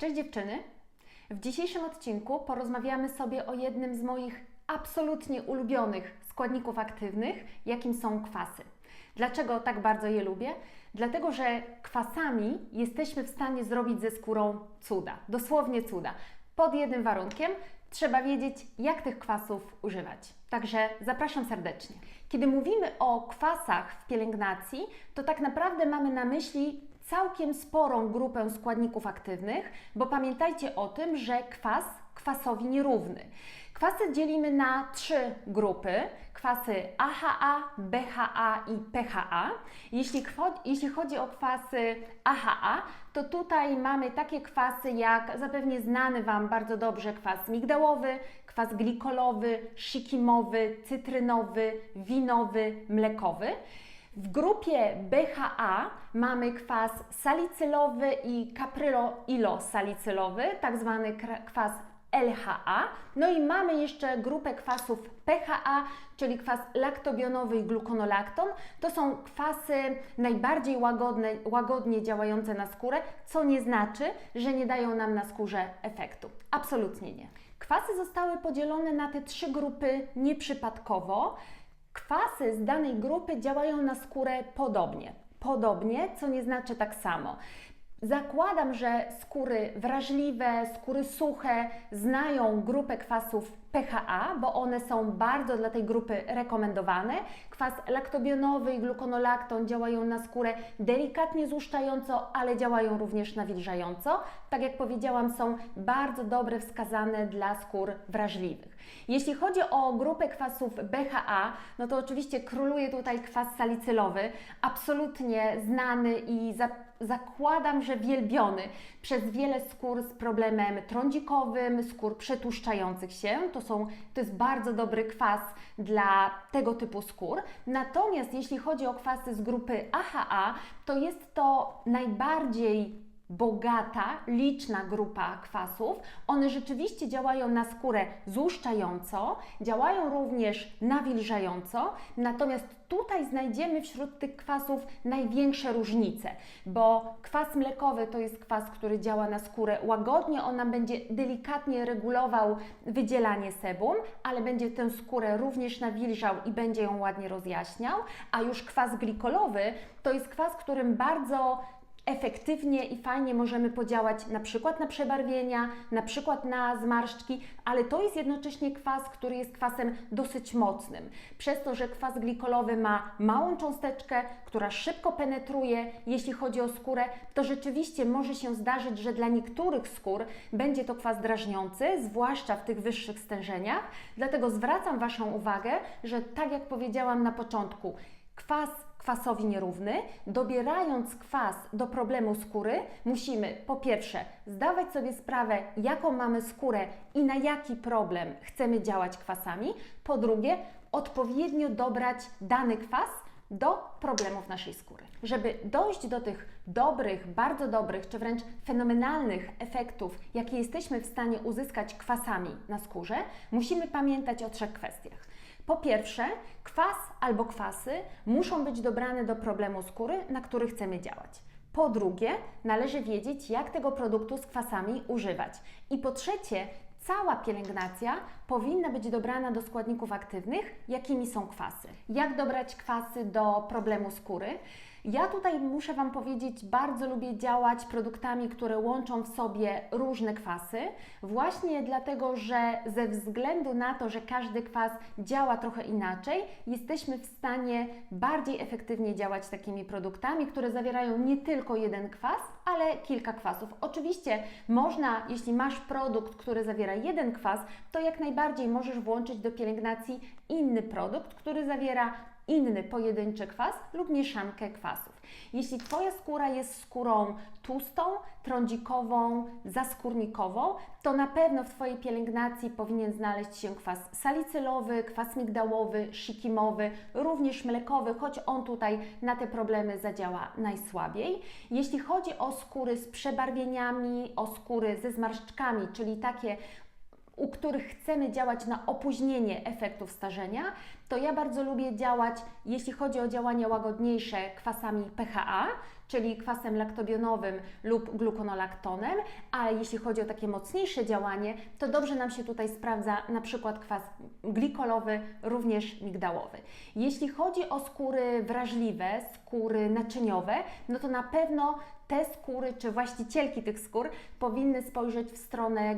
Cześć dziewczyny! W dzisiejszym odcinku porozmawiamy sobie o jednym z moich absolutnie ulubionych składników aktywnych, jakim są kwasy. Dlaczego tak bardzo je lubię? Dlatego, że kwasami jesteśmy w stanie zrobić ze skórą cuda, dosłownie cuda. Pod jednym warunkiem trzeba wiedzieć, jak tych kwasów używać. Także zapraszam serdecznie. Kiedy mówimy o kwasach w pielęgnacji, to tak naprawdę mamy na myśli całkiem sporą grupę składników aktywnych, bo pamiętajcie o tym, że kwas kwasowi nierówny. Kwasy dzielimy na trzy grupy: kwasy AHA, BHA i PHA. Jeśli, jeśli chodzi o kwasy AHA, to tutaj mamy takie kwasy jak zapewne znany Wam bardzo dobrze kwas migdałowy, kwas glikolowy, szikimowy, cytrynowy, winowy, mlekowy. W grupie BHA mamy kwas salicylowy i kaprylo-ilo-salicylowy, tak zwany kwas LHA. No i mamy jeszcze grupę kwasów PHA, czyli kwas laktobionowy i glukonolakton. To są kwasy najbardziej łagodne, łagodnie działające na skórę, co nie znaczy, że nie dają nam na skórze efektu. Absolutnie nie. Kwasy zostały podzielone na te trzy grupy nieprzypadkowo. Kwasy z danej grupy działają na skórę podobnie. Podobnie, co nie znaczy tak samo. Zakładam, że skóry wrażliwe, skóry suche znają grupę kwasów PHA, bo one są bardzo dla tej grupy rekomendowane. Kwas laktobionowy i glukonolakton działają na skórę delikatnie złuszczająco, ale działają również nawilżająco. Tak jak powiedziałam, są bardzo dobre wskazane dla skór wrażliwych. Jeśli chodzi o grupę kwasów BHA, no to oczywiście króluje tutaj kwas salicylowy, absolutnie znany i za, zakładam, że wielbiony przez wiele skór z problemem trądzikowym, skór przetłuszczających się. To, są, to jest bardzo dobry kwas dla tego typu skór. Natomiast jeśli chodzi o kwasy z grupy AHA, to jest to najbardziej bogata, liczna grupa kwasów. One rzeczywiście działają na skórę złuszczająco, działają również nawilżająco, natomiast tutaj znajdziemy wśród tych kwasów największe różnice, bo kwas mlekowy to jest kwas, który działa na skórę. Łagodnie, on nam będzie delikatnie regulował wydzielanie sebum, ale będzie tę skórę również nawilżał i będzie ją ładnie rozjaśniał, a już kwas glikolowy to jest kwas, którym bardzo efektywnie i fajnie możemy podziałać na przykład na przebarwienia, na przykład na zmarszczki, ale to jest jednocześnie kwas, który jest kwasem dosyć mocnym. Przez to, że kwas glikolowy ma małą cząsteczkę, która szybko penetruje, jeśli chodzi o skórę, to rzeczywiście może się zdarzyć, że dla niektórych skór będzie to kwas drażniący, zwłaszcza w tych wyższych stężeniach. Dlatego zwracam Waszą uwagę, że tak jak powiedziałam na początku, kwas kwasowi nierówny. Dobierając kwas do problemu skóry, musimy po pierwsze zdawać sobie sprawę, jaką mamy skórę i na jaki problem chcemy działać kwasami. Po drugie, odpowiednio dobrać dany kwas do problemów naszej skóry. Żeby dojść do tych dobrych, bardzo dobrych, czy wręcz fenomenalnych efektów, jakie jesteśmy w stanie uzyskać kwasami na skórze, musimy pamiętać o trzech kwestiach. Po pierwsze, kwas albo kwasy muszą być dobrane do problemu skóry, na który chcemy działać. Po drugie, należy wiedzieć, jak tego produktu z kwasami używać. I po trzecie, cała pielęgnacja powinna być dobrana do składników aktywnych, jakimi są kwasy. Jak dobrać kwasy do problemu skóry? Ja tutaj muszę Wam powiedzieć, bardzo lubię działać produktami, które łączą w sobie różne kwasy, właśnie dlatego, że ze względu na to, że każdy kwas działa trochę inaczej, jesteśmy w stanie bardziej efektywnie działać takimi produktami, które zawierają nie tylko jeden kwas, ale kilka kwasów. Oczywiście można, jeśli masz produkt, który zawiera jeden kwas, to jak najbardziej możesz włączyć do pielęgnacji inny produkt, który zawiera inny pojedynczy kwas lub mieszankę kwasów. Jeśli Twoja skóra jest skórą tłustą, trądzikową, zaskórnikową, to na pewno w Twojej pielęgnacji powinien znaleźć się kwas salicylowy, kwas migdałowy, szikimowy, również mlekowy, choć on tutaj na te problemy zadziała najsłabiej. Jeśli chodzi o skóry z przebarwieniami, o skóry ze zmarszczkami, czyli takie u których chcemy działać na opóźnienie efektów starzenia, to ja bardzo lubię działać, jeśli chodzi o działania łagodniejsze, kwasami PHA, czyli kwasem laktobionowym lub glukonolaktonem, ale jeśli chodzi o takie mocniejsze działanie, to dobrze nam się tutaj sprawdza na przykład kwas glikolowy, również migdałowy. Jeśli chodzi o skóry wrażliwe, skóry naczyniowe, no to na pewno te skóry, czy właścicielki tych skór powinny spojrzeć w stronę,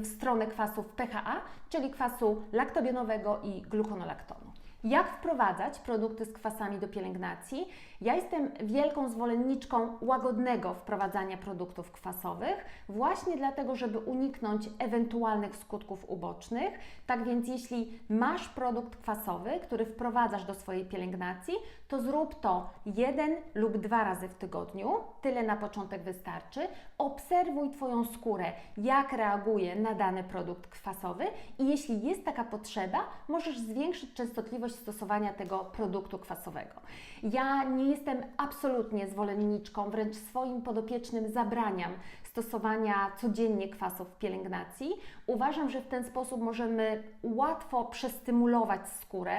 w stronę kwasów PHA, czyli kwasu laktobionowego i glukonolaktonu. Jak wprowadzać produkty z kwasami do pielęgnacji? Ja jestem wielką zwolenniczką łagodnego wprowadzania produktów kwasowych, właśnie dlatego, żeby uniknąć ewentualnych skutków ubocznych. Tak więc, jeśli masz produkt kwasowy, który wprowadzasz do swojej pielęgnacji, to zrób to jeden lub dwa razy w tygodniu. Tyle na początek wystarczy. Obserwuj Twoją skórę, jak reaguje na dany produkt kwasowy i jeśli jest taka potrzeba, możesz zwiększyć częstotliwość stosowania tego produktu kwasowego. Ja nie jestem absolutnie zwolenniczką, wręcz swoim podopiecznym zabraniam stosowania codziennie kwasów w pielęgnacji. Uważam, że w ten sposób możemy łatwo przestymulować skórę,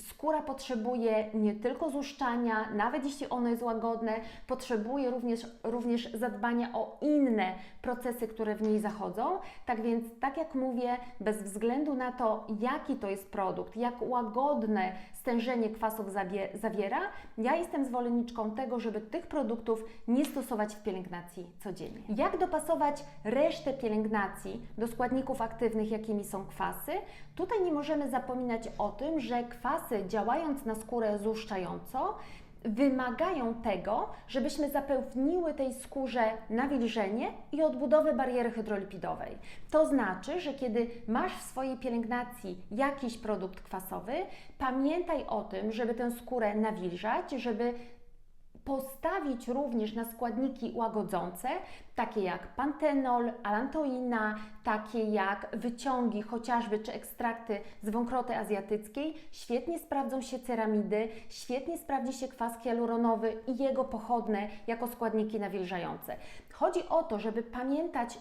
Skóra potrzebuje nie tylko złuszczania, nawet jeśli ono jest łagodne, potrzebuje również, również zadbania o inne procesy, które w niej zachodzą. Tak więc, tak jak mówię, bez względu na to, jaki to jest produkt, jak łagodne stężenie kwasów zawie, zawiera, ja jestem zwolenniczką tego, żeby tych produktów nie stosować w pielęgnacji codziennie. Jak dopasować resztę pielęgnacji do składników aktywnych, jakimi są kwasy? Tutaj nie możemy zapominać o tym, że kwasy działając na skórę złuszczająco, wymagają tego, żebyśmy zapewniły tej skórze nawilżenie i odbudowę bariery hydrolipidowej. To znaczy, że kiedy masz w swojej pielęgnacji jakiś produkt kwasowy, pamiętaj o tym, żeby tę skórę nawilżać, żeby postawić również na składniki łagodzące, takie jak pantenol, alantoina, takie jak wyciągi chociażby czy ekstrakty z wąkroty azjatyckiej. Świetnie sprawdzą się ceramidy, świetnie sprawdzi się kwas hialuronowy i jego pochodne jako składniki nawilżające. Chodzi o to, żeby pamiętać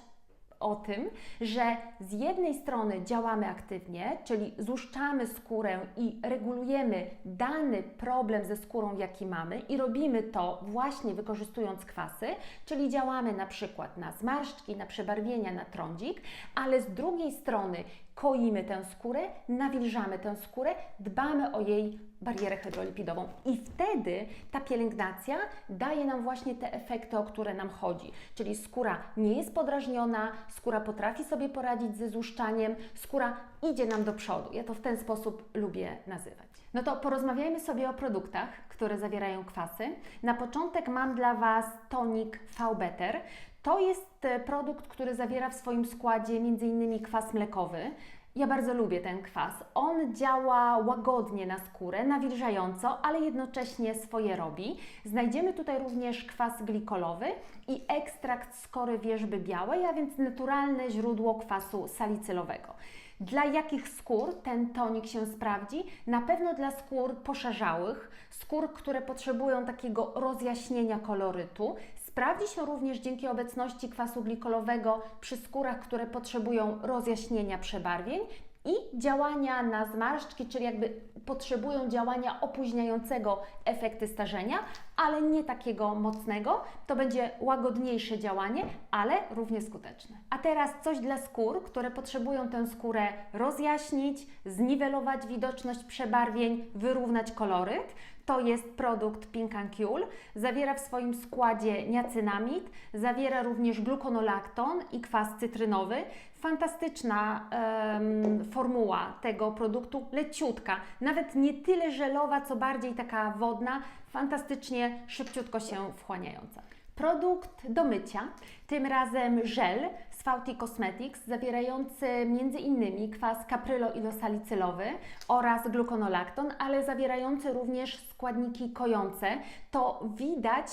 o tym, że z jednej strony działamy aktywnie, czyli złuszczamy skórę i regulujemy dany problem ze skórą, jaki mamy, i robimy to właśnie wykorzystując kwasy, czyli działamy na przykład na zmarszczki, na przebarwienia, na trądzik, ale z drugiej strony koimy tę skórę, nawilżamy tę skórę, dbamy o jej barierę hydrolipidową i wtedy ta pielęgnacja daje nam właśnie te efekty, o które nam chodzi. Czyli skóra nie jest podrażniona, skóra potrafi sobie poradzić ze złuszczaniem, skóra idzie nam do przodu. Ja to w ten sposób lubię nazywać. No to porozmawiajmy sobie o produktach, które zawierają kwasy. Na początek mam dla Was tonik V-Better. To jest e, produkt, który zawiera w swoim składzie m.in. kwas mlekowy. Ja bardzo lubię ten kwas. On działa łagodnie na skórę, nawilżająco, ale jednocześnie swoje robi. Znajdziemy tutaj również kwas glikolowy i ekstrakt z kory wierzby białej, a więc naturalne źródło kwasu salicylowego. Dla jakich skór ten tonik się sprawdzi? Na pewno dla skór poszarzałych, skór, które potrzebują takiego rozjaśnienia kolorytu. Sprawdzi się również dzięki obecności kwasu glikolowego przy skórach, które potrzebują rozjaśnienia przebarwień i działania na zmarszczki, czyli jakby potrzebują działania opóźniającego efekty starzenia, ale nie takiego mocnego. To będzie łagodniejsze działanie, ale równie skuteczne. A teraz coś dla skór, które potrzebują tę skórę rozjaśnić, zniwelować widoczność przebarwień, wyrównać koloryt. To jest produkt Pink Ancule. Zawiera w swoim składzie niacynamid, zawiera również glukonolakton i kwas cytrynowy. Fantastyczna em, formuła tego produktu, leciutka, nawet nie tyle żelowa, co bardziej taka wodna, fantastycznie szybciutko się wchłaniająca. Produkt do mycia, tym razem żel z Fauti Cosmetics, zawierający m.in. kwas kaprylo-ilosalicylowy oraz glukonolakton, ale zawierający również składniki kojące. To widać,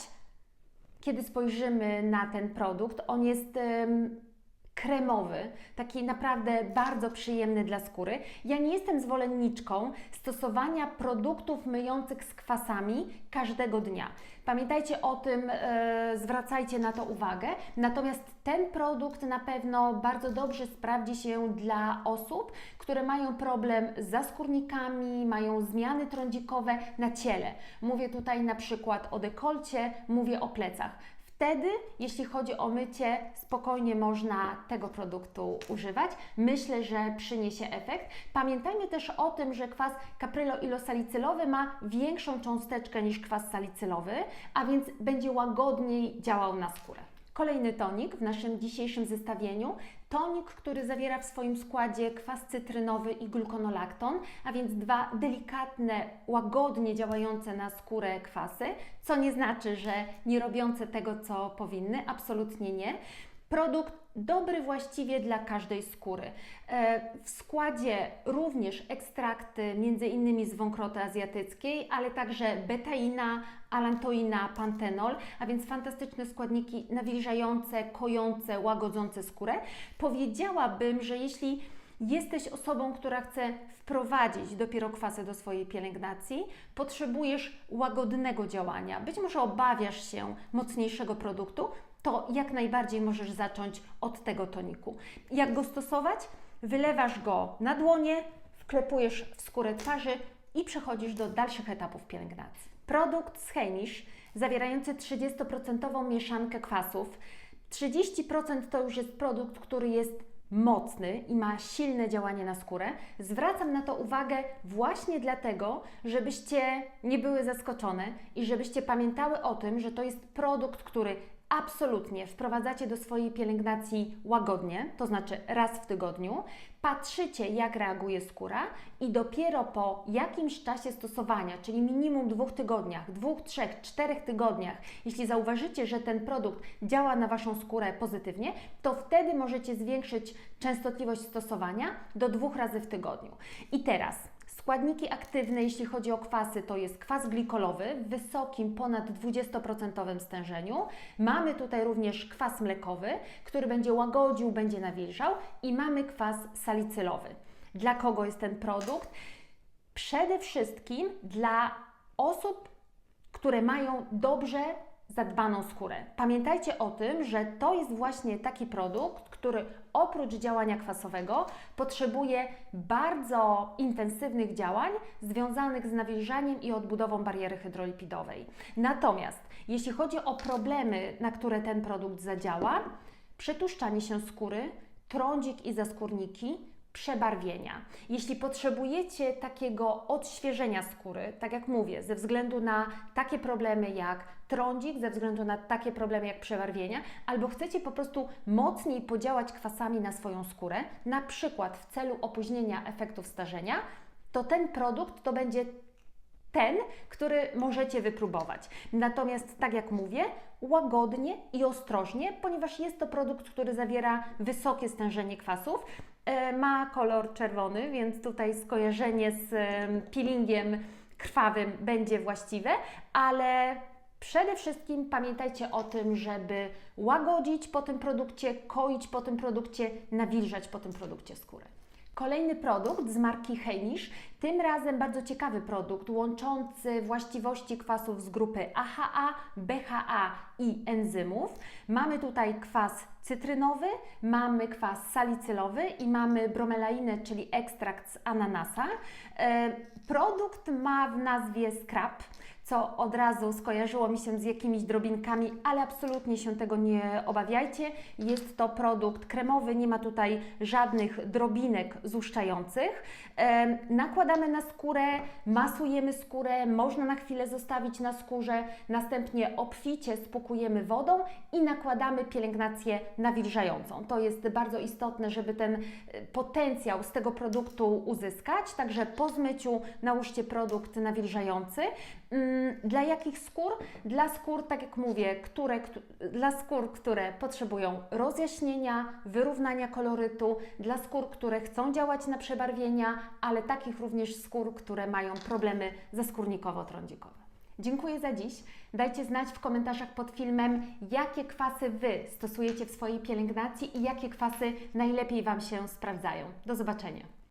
kiedy spojrzymy na ten produkt. On jest em, kremowy, taki naprawdę bardzo przyjemny dla skóry. Ja nie jestem zwolenniczką stosowania produktów myjących z kwasami każdego dnia. Pamiętajcie o tym, e, zwracajcie na to uwagę. Natomiast ten produkt na pewno bardzo dobrze sprawdzi się dla osób, które mają problem z zaskórnikami, mają zmiany trądzikowe na ciele. Mówię tutaj na przykład o dekolcie, mówię o plecach. Wtedy, jeśli chodzi o mycie, spokojnie można tego produktu używać. Myślę, że przyniesie efekt. Pamiętajmy też o tym, że kwas kaprylo-ilosalicylowy ma większą cząsteczkę niż kwas salicylowy, a więc będzie łagodniej działał na skórę. Kolejny tonik w naszym dzisiejszym zestawieniu. Tonik, który zawiera w swoim składzie kwas cytrynowy i gluconolakton, a więc dwa delikatne, łagodnie działające na skórę kwasy, co nie znaczy, że nie robiące tego, co powinny, absolutnie nie. Produkt dobry właściwie dla każdej skóry. E, W składzie również ekstrakty m.in. z wąkroty azjatyckiej, ale także betaina, alantoina, pantenol, a więc fantastyczne składniki nawilżające, kojące, łagodzące skórę. Powiedziałabym, że jeśli jesteś osobą, która chce wprowadzić dopiero kwasy do swojej pielęgnacji, potrzebujesz łagodnego działania. Być może obawiasz się mocniejszego produktu, to jak najbardziej możesz zacząć od tego toniku. Jak go stosować? Wylewasz go na dłonie, wklepujesz w skórę twarzy i przechodzisz do dalszych etapów pielęgnacji. Produkt z Heinisch zawierający 30% mieszankę kwasów. 30% to już jest produkt, który jest mocny i ma silne działanie na skórę. Zwracam na to uwagę właśnie dlatego, żebyście nie były zaskoczone i żebyście pamiętały o tym, że to jest produkt, który absolutnie wprowadzacie do swojej pielęgnacji łagodnie, to znaczy raz w tygodniu, patrzycie jak reaguje skóra i dopiero po jakimś czasie stosowania, czyli minimum dwóch tygodniach, dwóch, trzech, czterech tygodniach, jeśli zauważycie, że ten produkt działa na Waszą skórę pozytywnie, to wtedy możecie zwiększyć częstotliwość stosowania do dwóch razy w tygodniu. I teraz Składniki aktywne, jeśli chodzi o kwasy, to jest kwas glikolowy w wysokim, ponad 20% stężeniu. Mamy tutaj również kwas mlekowy, który będzie łagodził, będzie nawilżał i mamy kwas salicylowy. Dla kogo jest ten produkt? Przede wszystkim dla osób, które mają dobrze zadbaną skórę. Pamiętajcie o tym, że to jest właśnie taki produkt, który oprócz działania kwasowego potrzebuje bardzo intensywnych działań związanych z nawilżaniem i odbudową bariery hydrolipidowej. Natomiast jeśli chodzi o problemy, na które ten produkt zadziała, przetłuszczanie się skóry, trądzik i zaskórniki, przebarwienia. Jeśli potrzebujecie takiego odświeżenia skóry, tak jak mówię, ze względu na takie problemy jak trądzik, ze względu na takie problemy jak przebarwienia, albo chcecie po prostu mocniej podziałać kwasami na swoją skórę, na przykład w celu opóźnienia efektów starzenia, to ten produkt to będzie ten, który możecie wypróbować. Natomiast, tak jak mówię, łagodnie i ostrożnie, ponieważ jest to produkt, który zawiera wysokie stężenie kwasów. E, ma kolor czerwony, więc tutaj skojarzenie z e, peelingiem krwawym będzie właściwe, ale Przede wszystkim pamiętajcie o tym, żeby łagodzić po tym produkcie, koić po tym produkcie, nawilżać po tym produkcie skórę. Kolejny produkt z marki Heinisch, tym razem bardzo ciekawy produkt łączący właściwości kwasów z grupy AHA, BHA i enzymów. Mamy tutaj kwas cytrynowy, mamy kwas salicylowy i mamy bromelainę, czyli ekstrakt z ananasa. E, produkt ma w nazwie scrap co od razu skojarzyło mi się z jakimiś drobinkami, ale absolutnie się tego nie obawiajcie. Jest to produkt kremowy, nie ma tutaj żadnych drobinek złuszczających. E, nakładamy na skórę, masujemy skórę, można na chwilę zostawić na skórze, następnie obficie spukujemy wodą i nakładamy pielęgnację nawilżającą. To jest bardzo istotne, żeby ten potencjał z tego produktu uzyskać, także po zmyciu nałóżcie produkt nawilżający. Dla jakich skór? Dla skór, tak jak mówię, które, dla skór, które potrzebują rozjaśnienia, wyrównania kolorytu, dla skór, które chcą działać na przebarwienia, ale takich również skór, które mają problemy zaskórnikowo-trądzikowe. Dziękuję za dziś. Dajcie znać w komentarzach pod filmem, jakie kwasy Wy stosujecie w swojej pielęgnacji i jakie kwasy najlepiej Wam się sprawdzają. Do zobaczenia.